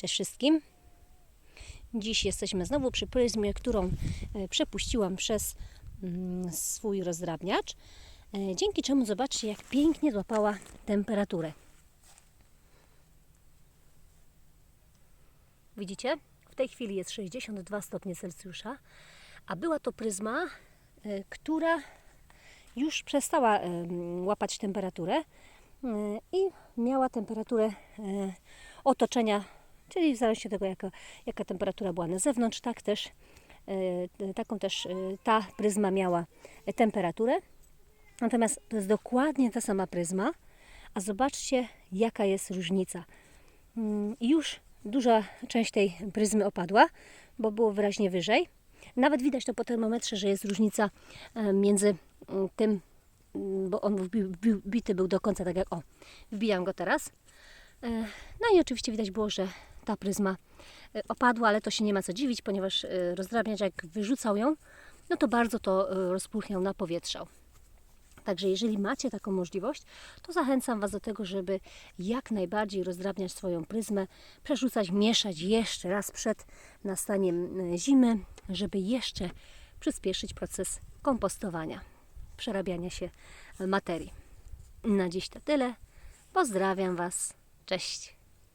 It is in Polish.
Cześć wszystkim. Dziś jesteśmy znowu przy pryzmie, którą e, przepuściłam przez mm, swój rozdrabniacz. e, Dzięki czemu zobaczcie, jak pięknie złapała temperaturę. Widzicie? W tej chwili jest 62 stopnie Celsjusza, a była to pryzma, e, która już przestała łapać temperaturę i miała temperaturę otoczenia, czyli w zależności od tego, jaka, jaka temperatura była na zewnątrz, tak też, e, taką też e, ta pryzma miała e, temperaturę. Natomiast to jest dokładnie ta sama pryzma, a zobaczcie, jaka jest różnica. Mm, Już duża część tej pryzmy opadła, bo było wyraźnie wyżej. Nawet widać to po termometrze, że jest różnica e, między mm, tym, mm, bo on wbi- wbi- wbity był do końca, tak jak o, wbijam go teraz. E, No i oczywiście widać było, że ta pryzma e, opadła, ale to się nie ma co dziwić, ponieważ e, rozdrabniacz jak wyrzucał ją, no to bardzo to e, rozpulchniał na powietrzał. Także jeżeli macie taką możliwość, to zachęcam Was do tego, żeby jak najbardziej rozdrabniać swoją pryzmę, przerzucać, mieszać jeszcze raz przed nastaniem zimy, żeby jeszcze przyspieszyć proces kompostowania, przerabiania się materii. Na dziś to tyle. Pozdrawiam Was. Cześć.